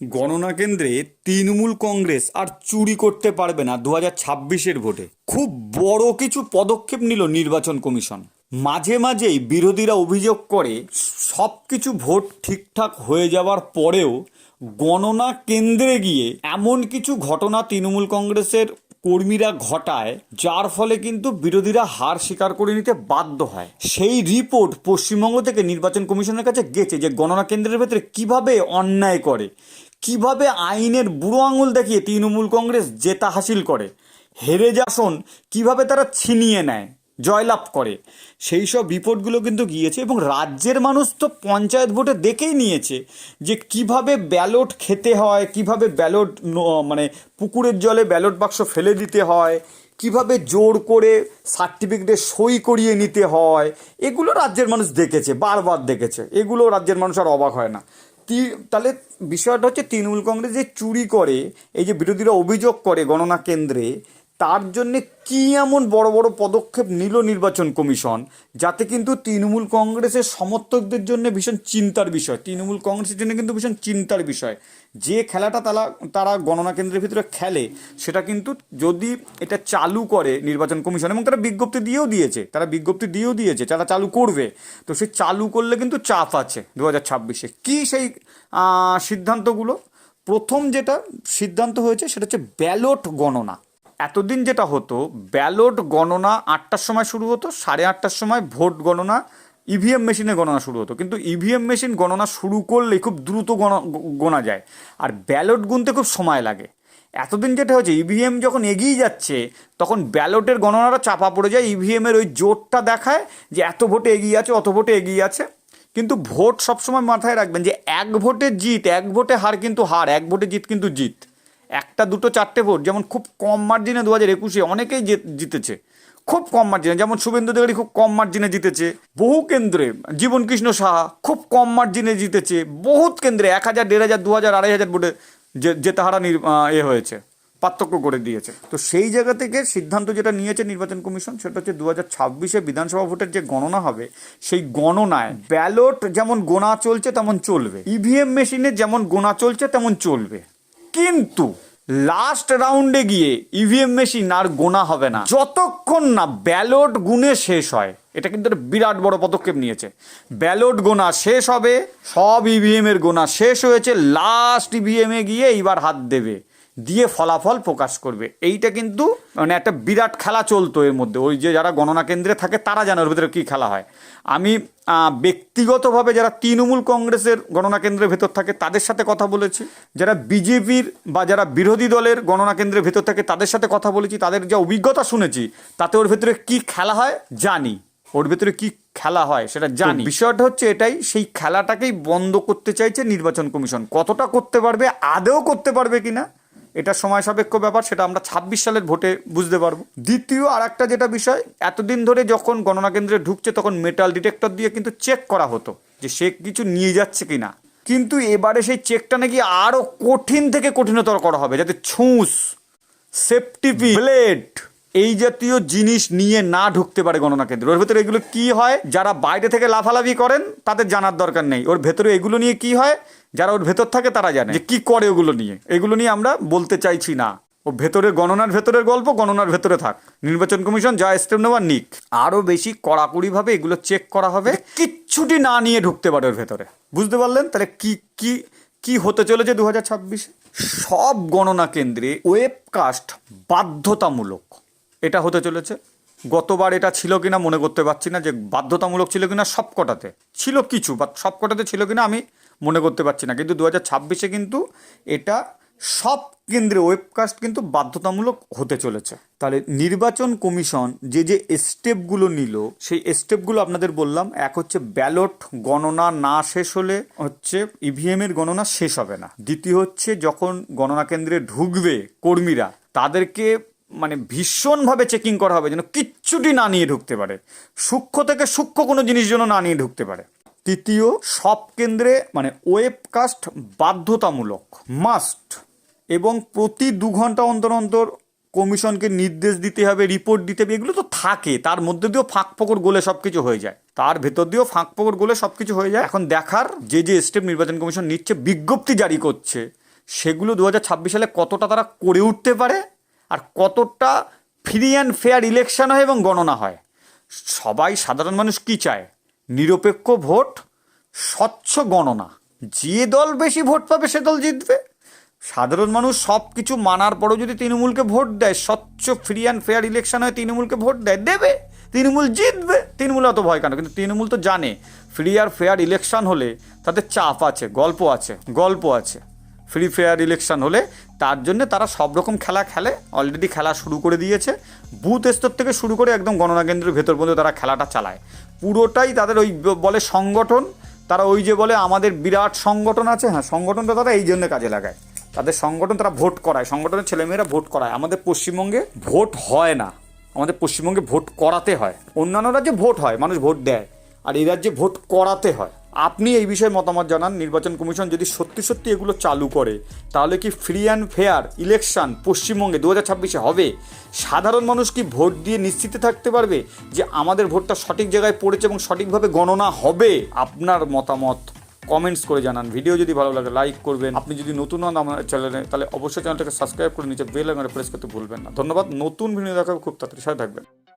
গণনা কেন্দ্রে তৃণমূল কংগ্রেস আর চুরি করতে পারবে না দু হাজার ছাব্বিশের ভোটে। খুব বড় কিছু পদক্ষেপ নিল নির্বাচন কমিশন। মাঝে মাঝেই বিরোধীরা অভিযোগ করে সব কিছু ভোট ঠিকঠাক হয়ে যাওয়ার পরেও গণনা কেন্দ্রে গিয়ে এমন কিছু ঘটনা তৃণমূল কংগ্রেসের কর্মীরা ঘটায়, যার ফলে কিন্তু বিরোধীরা হার স্বীকার করে নিতে বাধ্য হয়। সেই রিপোর্ট পশ্চিমবঙ্গ থেকে নির্বাচন কমিশনের কাছে গেছে যে গণনা কেন্দ্রের ভেতরে কীভাবে অন্যায় করে। কীভাবে আইনের বুড়ো আঙুল দেখিয়ে তৃণমূল কংগ্রেস জেতা হাসিল করে? হেরে যাসন কীভাবে তারা ছিনিয়ে নেয়, জয়লাভ করে? সেই সব রিপোর্টগুলো কিন্তু গিয়েছে এবং রাজ্যের মানুষ তো পঞ্চায়েত ভোটে দেখেই নিয়েছে যে কীভাবে ব্যালট খেতে হয়, কীভাবে ব্যালট মানে পুকুরের জলে ব্যালট বাক্স ফেলে দিতে হয়, কীভাবে জোর করে সার্টিফিকেটে সই করিয়ে নিতে হয়, এগুলো রাজ্যের মানুষ দেখেছে, বারবার দেখেছে। এগুলো রাজ্যের মানুষ আর অবাক হয় না। তাহলে বিষয়টা হচ্ছে তৃণমূল কংগ্রেস যে চুরি করে, এই যে বিরোধীরা অভিযোগ করে গণনা কেন্দ্রে তার জন্যে কী এমন বড় বড় পদক্ষেপ নিল নির্বাচন কমিশন? যাতে কিন্তু তৃণমূল কংগ্রেসের সমর্থকদের জন্য ভীষণ চিন্তার বিষয়। তৃণমূল কংগ্রেসের জন্য কিন্তু ভীষণ চিন্তার বিষয়। যে খেলাটা তারা তারা গণনা কেন্দ্রের ভিতরে খেলে, সেটা কিন্তু যদি এটা চালু করে নির্বাচন কমিশন, এবং তারা বিজ্ঞপ্তি দিয়েও দিয়েছে, তারা বিজ্ঞপ্তি দিয়েও দিয়েছে তারা চালু করবে, তো সেই চালু করলে কিন্তু চাপ আছে দু হাজার ছাব্বিশে। কী সেই সিদ্ধান্তগুলো? প্রথম যেটা সিদ্ধান্ত হয়েছে, সেটা হচ্ছে ব্যালট গণনা। এতদিন যেটা হতো, ব্যালট গণনা আটটার সময় শুরু হতো, সাড়ে আটটার সময় ভোট গণনা ইভিএম মেশিনে গণনা শুরু হতো। কিন্তু ইভিএম মেশিন গণনা শুরু করলে খুব দ্রুত গোনা যায়। আর ব্যালট গুনতে খুব সময় লাগে। এতদিন যেটা হচ্ছে ইভিএম যখন এগিয়ে যাচ্ছে, তখন ব্যালটের গণনাটা চাপা পড়ে যায়। ইভিএমের ওই জোরটা দেখায় যে এত ভোটে এগিয়ে আছে, অত ভোটে এগিয়ে আছে। কিন্তু ভোট সবসময় মাথায় রাখবেন যে এক ভোটে জিত, এক ভোটে হার কিন্তু হার, এক ভোটে জিত কিন্তু জিত। একটা, দুটো, চারটে ভোট, যেমন খুব কম মার্জিনে দু হাজার একুশে অনেকেই জিতেছে। খুব কম মার্জিনে যেমন শুভেন্দু অধিকারী খুব কম মার্জিনে জিতেছে। বহু কেন্দ্রে জীবন কৃষ্ণ সাহা খুব কম মার্জিনে জিতেছে। বহুত কেন্দ্রে এক হাজার, দেড় হাজার, দু হাজার, আড়াই হাজার ভোটে জেতাহারা এ হয়েছে, পার্থক্য করে দিয়েছে। তো সেই জায়গা থেকে সিদ্ধান্ত যেটা নিয়েছে নির্বাচন কমিশন, সেটা হচ্ছে দু হাজার ছাব্বিশে বিধানসভা ভোটের যে গণনা হবে, সেই গণনায় ব্যালট যেমন গোনা চলছে, তেমন চলবে। ইভিএম মেশিনে যেমন গোনা চলছে, তেমন চলবে। কিন্তু লাস্ট রাউন্ডে গিয়ে ইভিএম মেশিন আর গোনা হবে না। যতক্ষণ না ব্যালট গুনে শেষ হয়, এটা কিন্তু বিরাট বড় পদক্ষেপ নিয়েছে। ব্যালট গোনা শেষ হবে, সব ইভিএম এর গোনা শেষ হয়েছে লাস্ট ইভিএম এ গিয়ে এইবার হাত দেবে। দিয়ে ফলাফল প্রকাশ করবে। এইটা কিন্তু মানে একটা বিরাট খেলা চলতো এর মধ্যে। ওই যে যারা গণনা কেন্দ্রে থাকে তারা জানে ওর ভিতরে কী খেলা হয়। আমি ব্যক্তিগতভাবে যারা তৃণমূল কংগ্রেসের গণনা কেন্দ্রের ভেতর থাকে তাদের সাথে কথা বলেছি। যারা বিজেপির বা যারা বিরোধী দলের গণনা কেন্দ্রের ভেতর থাকে তাদের সাথে কথা বলেছি। তাদের যা অভিজ্ঞতা শুনেছি তাতে ওর ভেতরে কি খেলা হয় জানি। ওর ভেতরে কি খেলা হয় সেটা জানি। বিষয়টা হচ্ছে এটাই সেই খেলাটাকেই বন্ধ করতে চাইছে নির্বাচন কমিশন। কতটা করতে পারবে আদেও করতে পারবে কিনা এটা সময় সাপেক্ষ ব্যাপার, সেটা আমরা ছাব্বিশ সালের ভোটে বুঝতে পারব। দ্বিতীয় আর একটা যেটা বিষয়, এতদিন ধরে যখন গণনা কেন্দ্রে ঢুকছে, তখন মেটাল ডিটেক্টর দিয়ে কিন্তু চেক করা হতো যে সে কিছু নিয়ে যাচ্ছে কি না কিন্তু এবারে সেই চেকটা নাকি আরও কঠিন থেকে কঠিনতর করা হবে, যাতে ছুঁচ সেফটি ব্লেড এই জাতীয় জিনিস নিয়ে না ঢুকতে পারে গণনা কেন্দ্র ওর ভেতরে এগুলো কি হয়? যারা বাইরে থেকে লাফালাফি করেন তাদের জানার দরকার নেই। ওর ভেতরে এগুলো নিয়ে কি হয়? যারা ওর ভেতর থাকে তারা জানে যে কি করে ওগুলো নিয়ে। এগুলো নিয়ে আমরা বলতে চাইছি না। ও ভেতরে গণনার ভেতরের গল্প গণনার ভেতরে থাক। নির্বাচন কমিশন যা স্টেপ নেওয়ার নিক। আরও বেশি কড়াকড়িভাবে এগুলো চেক করা হবে। কিচ্ছুটি না নিয়ে ঢুকতে পারে ওর ভেতরে। বুঝতে পারলেন? তাহলে কি কি কি হতে চলেছে দু হাজার ছাব্বিশে? সব গণনা কেন্দ্রে ওয়েবকাস্ট বাধ্যতামূলক। এটা হতে চলেছে। গতবার এটা ছিল কিনা মনে করতে পারছি না যে বাধ্যতামূলক ছিল কিনা সবকটাতে। ছিল কিছু বা সবকটাতে ছিল কিনা আমি মনে করতে পারছি না। কিন্তু দু হাজার ছাব্বিশে কিন্তু এটা সব কেন্দ্রে ওয়েবকাস্ট কিন্তু বাধ্যতামূলক হতে চলেছে। তাহলে নির্বাচন কমিশন যে যে স্টেপগুলো নিল, সেই স্টেপগুলো আপনাদের বললাম। এক হচ্ছে ব্যালট গণনা না শেষ হলে হচ্ছে ইভিএম এর গণনা শেষ হবে না। দ্বিতীয় হচ্ছে যখন গণনা কেন্দ্রে ঢুকবে কর্মীরা, তাদেরকে মানে ভীষণভাবে চেকিং করা হবে যেন কিচ্ছুটি না নিয়ে ঢুকতে পারে। সূক্ষ্ম থেকে সূক্ষ্ম কোনো জিনিস যেন না নিয়ে ঢুকতে পারে। তৃতীয়, সব কেন্দ্রে মানে ওয়েবকাস্ট বাধ্যতামূলক মাস্ট এবং প্রতি দু ঘণ্টা অন্তর অন্তর কমিশনকে নির্দেশ দিতে হবে রিপোর্ট দিতে হবে, এগুলো তো থাকে। তার মধ্যে দিয়েও ফাঁক ফোকর গোলে সব কিছু হয়ে যায়। তার ভেতর দিয়েও ফাঁক ফোকর গোলে সব কিছু হয়ে যায়। এখন দেখার যে যে স্টেপ নির্বাচন কমিশন নিচ্ছে, বিজ্ঞপ্তি জারি করছে, সেগুলো দু হাজার ছাব্বিশ সালে কতটা তারা করে উঠতে পারে আর কতটা ফ্রি অ্যান্ড ফেয়ার ইলেকশন হয় এবং গণনা হয়। সবাই সাধারণ মানুষ কি চায়? নিরপেক্ষ ভোট, স্বচ্ছ গণনা। যে দল বেশি ভোট পাবে সে দল জিতবে। সাধারণ মানুষ সব কিছু মানার পরেও যদি তৃণমূলকে ভোট দেয়, স্বচ্ছ ফ্রি অ্যান্ড ফেয়ার ইলেকশন হয়, তৃণমূলকে ভোট দেয়, দেবে। তৃণমূল জিতবে, তৃণমূল অত ভয় কেন? কিন্তু তৃণমূল তো জানে ফ্রি আর ফেয়ার ইলেকশন হলে তাদের চাপ আছে, গল্প আছে গল্প আছে। ফ্রি ফেয়ার ইলেকশন হলে তার জন্য তারা সব রকম খেলা খেলে অলরেডি খেলা শুরু করে দিয়েছে। বুথ স্তর থেকে শুরু করে একদম গণনা কেন্দ্রের ভেতর পর্যন্ত তারা খেলাটা চালায়। পুরোটাই তাদের ওই বলে সংগঠন, তারা ওই যে বলে আমাদের বিরাট সংগঠন আছে হ্যাঁ সংগঠনটা তারা এই জন্য কাজে লাগায়। তাদের সংগঠন তারা ভোট করায়, সংগঠনের ছেলেমেয়েরা ভোট করায়। আমাদের পশ্চিমবঙ্গে ভোট হয় না। আমাদের পশ্চিমবঙ্গে ভোট করাতে হয়। অন্যান্য রাজ্যে ভোট হয়, মানুষ ভোট দেয়। আর এই রাজ্যে ভোট করাতে হয়। আপনি এই বিষয়ে মতামত জানান, নির্বাচন কমিশন যদি সত্যি সত্যি এগুলো চালু করে, তাহলে কি ফ্রি অ্যান্ড ফেয়ার ইলেকশন পশ্চিমবঙ্গে দু ছাব্বিশে হবে? সাধারণ মানুষ কি ভোট দিয়ে নিশ্চিত থাকতে পারবে যে আমাদের ভোটটা সঠিক জায়গায় পড়েছে এবং সঠিকভাবে গণনা হবে? আপনার মতামত কমেন্টস করে জানান। ভিডিও যদি ভালো লাগে লাইক করবেন। আপনি যদি নতুন হন আমার চ্যানেলে তাহলে অবশ্যই চ্যানেলটাকে সাবস্ক্রাইব করে নিচে বেল আইকনে প্রেস করতে ভুলবেন না। ধন্যবাদ। নতুন ভিডিও দেখাবে, খুব তাড়াতাড়ি। সাথে থাকবেন।